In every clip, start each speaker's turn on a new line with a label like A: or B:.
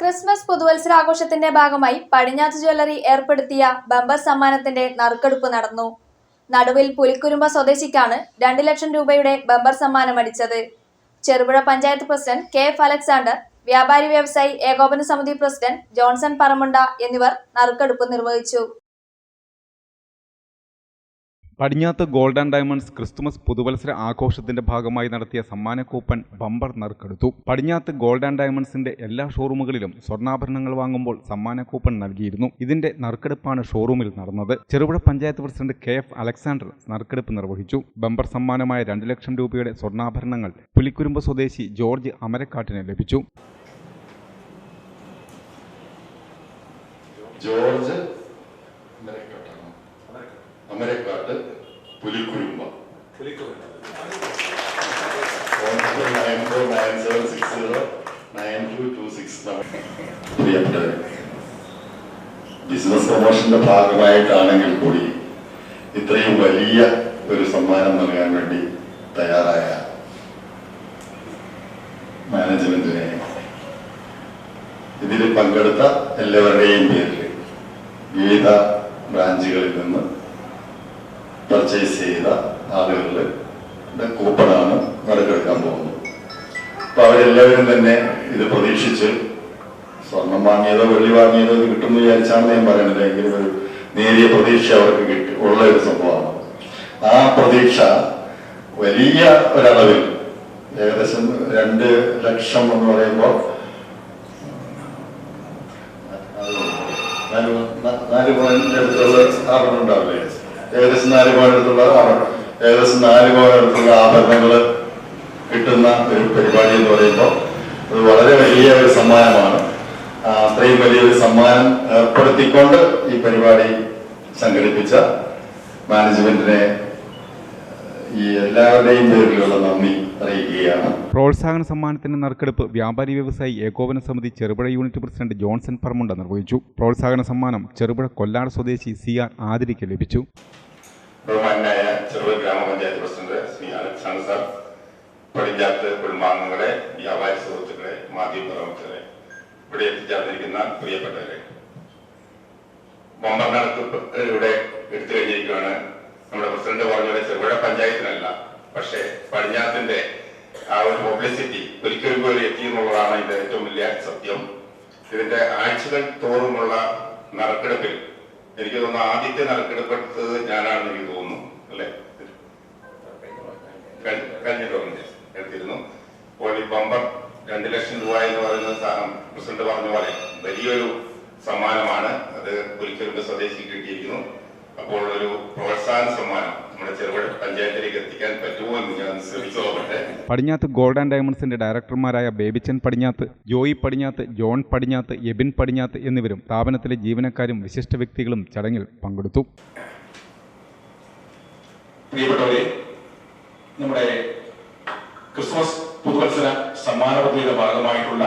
A: Christmas പുതുവത്സരാഘോഷത്തിന്റെ ഭാഗമായി പടിഞ്ഞാത്ത് jewellery ഏർപ്പെടുത്തിയ bumper സമ്മാനത്തിന്റെ നറുക്കെടുപ്പ് നടന്നു. നടുവിൽ പുലിക്കുരുമ്പ സ്വദേശിക്കാണ് രണ്ട് ലക്ഷം രൂപയുടെ ബമ്പർ സമ്മാനം അടിച്ചത്. Cherupuzha panchayat president K F Alexander വ്യാപാരി വ്യവസായി ഏകോപന സമിതി പ്രസിഡന്റ് ജോൺസൺ പറമുണ്ട എന്നിവർ നറുക്കെടുപ്പ് നിർവഹിച്ചു.
B: പടിഞ്ഞാത്ത് ഗോൾഡൻ ഡയമണ്ട്സ് ക്രിസ്തുമസ് പുതുവത്സര ആഘോഷത്തിന്റെ ഭാഗമായി നടത്തിയ സമ്മാന കൂപ്പൺ ബമ്പർ നറുക്കെടുത്തു. പടിഞ്ഞാത്ത് ഗോൾഡ് ആൻഡ് ഡയമണ്ട്സിന്റെ എല്ലാ ഷോറൂമുകളിലും സ്വർണാഭരണങ്ങൾ വാങ്ങുമ്പോൾ സമ്മാന കൂപ്പൺ നൽകിയിരുന്നു. ഇതിന്റെ നറുക്കെടുപ്പാണ് ഷോറൂമിൽ നടന്നത്. Cherupuzha panchayat president K F Alexander നറുക്കെടുപ്പ് നിർവഹിച്ചു. ബമ്പർ സമ്മാനമായ രണ്ട് ലക്ഷം രൂപയുടെ സ്വർണാഭരണങ്ങൾ പുലിക്കുരുമ്പ് സ്വദേശി ജോർജ് അമരക്കാട്ടിന് ലഭിച്ചു.
C: George അമരക്കാട്ടാണോ Amarakkatt Pulikkurumba. Phone number nine four nine seven six zero nine two two six പ്രിയപ്പെട്ടവരെ ബിസിനസ് പ്രൊമോഷന്റെ ഭാഗമായിട്ടാണെങ്കിൽ കൂടി ഇത്രയും വലിയ ഒരു സമ്മാനം നൽകാൻ വേണ്ടി തയ്യാറായ മാനേജ്മെന്റിനെ ഇതിൽ പങ്കെടുത്ത എല്ലാവരുടെയും പേരിൽ വിവിധ ബ്രാഞ്ചുകളിൽ നിന്ന് പർച്ചേസ് ചെയ്ത ആളുകളുടെ കൂപ്പണാണ് നറുക്കെടുക്കാൻ പോകുന്നത്. അപ്പൊ അവരെല്ലാവരും തന്നെ ഇത് പ്രതീക്ഷിച്ച് സ്വർണം വാങ്ങിയതോ വെള്ളി വാങ്ങിയതോ കിട്ടുമെന്ന് വിചാരിച്ചാണ് ഞാൻ പറയുന്നത്. എങ്കിലും ഒരു നേരിയ പ്രതീക്ഷ അവർക്ക് കിട്ടി. ഉള്ള ഒരു സംഭവമാണ്. ആ പ്രതീക്ഷ വലിയ ഒരളവിൽ ഏകദേശം രണ്ട് ലക്ഷം എന്ന് പറയുമ്പോൾ നാല് നാല് പോയിന്റ് അടുത്തുള്ള സ്ഥാപനം ഉണ്ടാവില്ലേ? ഏകദേശം നാല് ആഭരണം ഏകദേശം നാല് പോയിന്റ് അടുത്തുള്ള ആഭരണങ്ങൾ കിട്ടുന്ന ഒരു പരിപാടി എന്ന് പറയുമ്പോൾ അത് വളരെ വലിയ ഒരു സമ്മാനമാണ്. അത്രയും വലിയൊരു സമ്മാനം ഏർപ്പെടുത്തിക്കൊണ്ട് ഈ പരിപാടി സംഘടിപ്പിച്ച മാനേജ്മെന്റിനെ ഈ എല്ലാവരുടെയും പേരിലുള്ള നന്ദി അറിയിക്കുകയാണ്
B: പ്രോത്സാഹന സമ്മാനത്തിന്റെ നറുക്കെടുപ്പ് വ്യാപാരി വ്യവസായി ഏകോപന സമിതി Cherupuzha unit president Johnson Paramunda നിർവഹിച്ചു. പ്രോത്സാഹന സമ്മാനം ചെറുപുഴ കൊല്ലാട് സ്വദേശി സി ആർ ആതിരിക്ക് ലഭിച്ചു.
D: ബഹുമാനായ ചെറുപുഴ ഗ്രാമപഞ്ചായത്ത് president Shri Alexander sir Padinjath കുടുംബാംഗങ്ങളെ വ്യാപാരി സുഹൃത്തുക്കളെ മാധ്യമ പ്രവർത്തകരെ ഇവിടെ എത്തിച്ചേർന്നിരിക്കുന്ന പ്രിയപ്പെട്ടവരെ. ബൊമ്പർ നടത്തിപ്പ് ഇവിടെ എടുത്തു കഴിഞ്ഞിരിക്കുകയാണ്. നമ്മുടെ പ്രസിഡന്റ് പറഞ്ഞ ചെറുപുഴ പഞ്ചായത്തിനല്ല പക്ഷേ പടിഞ്ഞാത്തിന്റെ ആ ഒരു പബ്ലിസിറ്റി ഒരിക്കലും പോലും എത്തി എന്നുള്ളതാണ് ഇതിന്റെ ഏറ്റവും വലിയ സത്യം. ഇതിന്റെ ആഴ്ചകൾ തോറുമുള്ള നറുക്കെടുപ്പിൽ എനിക്ക് തോന്നുന്നു ആദ്യത്തെ നറുക്കെടുപ്പെടുത്തത് ഞാനാണെന്ന് എനിക്ക് തോന്നുന്നു അല്ലെ? കഴി- കഴിഞ്ഞ എടുത്തിരുന്നു. അപ്പോൾ ഈ ബമ്പർ രണ്ട് ലക്ഷം രൂപ എന്ന് പറയുന്ന പ്രസിഡന്റ് പറഞ്ഞ പോലെ വലിയൊരു സമ്മാനമാണ്. അത് ഒരിക്കലും സ്വദേശിക്ക് കിട്ടിയിരിക്കുന്നു. അപ്പോൾ ഒരു പ്രോത്സാഹന സമ്മാനം
B: പടിഞ്ഞാത്ത് ഗോൾഡ് ആൻഡ് ഡയമണ്ട്സിന്റെ ഡയറക്ടർമാരായ ബേബിച്ചൻ പടിഞ്ഞാത്ത് ജോയി പടിഞ്ഞാത്ത് ജോൺ പടിഞ്ഞാത്ത് എബിൻ പടിഞ്ഞാത്ത് എന്നിവരും സ്ഥാപനത്തിലെ ജീവനക്കാരും വിശിഷ്ട വ്യക്തികളും ചടങ്ങിൽ പങ്കെടുത്തു.
E: നമ്മുടെ ക്രിസ്മസ് പുതുവത്സര സമ്മാന പദ്ധതിയുടെ ഭാഗമായിട്ടുള്ള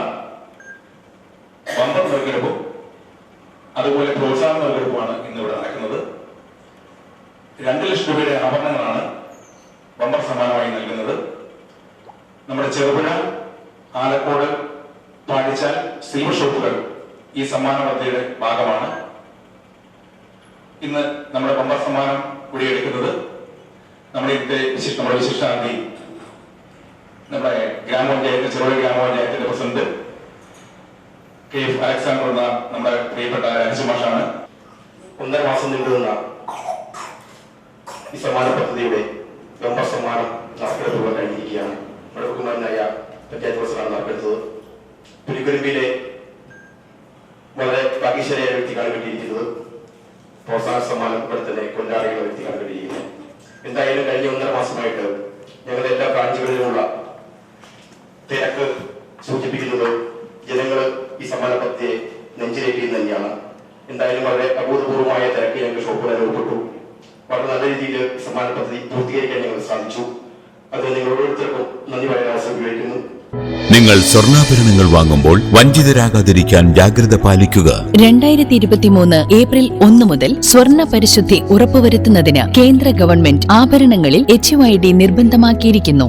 E: നറുക്കെടുപ്പും അതുപോലെ പ്രോത്സാഹന നറുക്കെടുപ്പുമാണ് ഇന്നിവിടെ നടക്കുന്നത്. രണ്ട് ലക്ഷം രൂപയുടെ ആഭരണങ്ങളാണ് ബമ്പർ സമ്മാനമായി നൽകുന്നത്. നമ്മുടെ ചെറുപുഴ ആലക്കോട് പാടിച്ചാൽ സിൽവർ ഷോപ്പുകൾ ഈ സമ്മാന പദ്ധതിയുടെ ഭാഗമാണ്. ഇന്ന് നമ്മുടെ ബമ്പർ സമ്മാനം കൂടി എടുക്കുന്നത് നമ്മുടെ ഇന്നത്തെ വിശിഷ്ട നമ്മുടെ വിശിഷ്ടാന്തി നമ്മുടെ ഗ്രാമപഞ്ചായത്ത് ചെറുപുഴ ഗ്രാമപഞ്ചായത്തിന്റെ പ്രസിഡന്റ് കെ എഫ് അലക്സാണ്ടർ എന്ന നമ്മുടെ പ്രിയപ്പെട്ട രാജമാഷാണ്.
F: ഒന്നര മാസം നീണ്ടുനിന്ന ഈ സമ്മാന പദ്ധതിയുടെ ബമ്പർ സമ്മാനം നറുക്കെടുപ്പ് കഴിഞ്ഞിരിക്കുകയാണ് നമ്മുടെ പഞ്ചായത്ത് പ്രസിഡന്റ് നറുക്കെടുത്തത് പുലിക്കുരുമ്പിയിലെ വളരെ ഭാഗ്യശാലിയായ വ്യക്തിക്കാണ് കിട്ടിയിരിക്കുന്നത്. പ്രോത്സാഹന സമ്മാനം ഇവിടെ തന്നെ കൊണ്ടാടുന്ന വ്യക്തിക്കാണ് കിട്ടിയിരിക്കുന്നത്. എന്തായാലും കഴിഞ്ഞ ഒന്നര മാസമായിട്ട് ഞങ്ങളുടെ എല്ലാ ബ്രാഞ്ചുകളിലുമുള്ള തിരക്ക് സൂചിപ്പിക്കുന്നത് ജനങ്ങൾ ഈ സമ്മാന പദ്ധതിയെ നെഞ്ചിലേറ്റി തന്നെയാണ്. എന്തായാലും വളരെ അഭൂതപൂർവമായ തിരക്ക് ഞങ്ങൾക്ക് ഷോപ്പുകൾ അനുഭവപ്പെട്ടു. വളരെ നല്ല രീതിയിൽ സമ്മാന പദ്ധതി പൂർത്തീകരിക്കാൻ ഞങ്ങൾ സാധിച്ചു. അത് നിങ്ങൾ ഓരോരുത്തർക്കും നന്ദി പറയാൻ അവസരം ഉപയോഗിക്കുന്നു
G: നിങ്ങൾ സ്വർണാഭരണങ്ങൾ വാങ്ങുമ്പോൾ വഞ്ചിതരാകാതിരിക്കാൻ ജാഗ്രത പാലിക്കുക.
H: രണ്ടായിരത്തി ഇരുപത്തിമൂന്ന് ഏപ്രിൽ ഒന്ന് മുതൽ സ്വർണ പരിശുദ്ധി ഉറപ്പുവരുത്തുന്നതിന് കേന്ദ്ര ഗവൺമെന്റ് ആഭരണങ്ങളിൽ എച്ച് നിർബന്ധമാക്കിയിരിക്കുന്നു.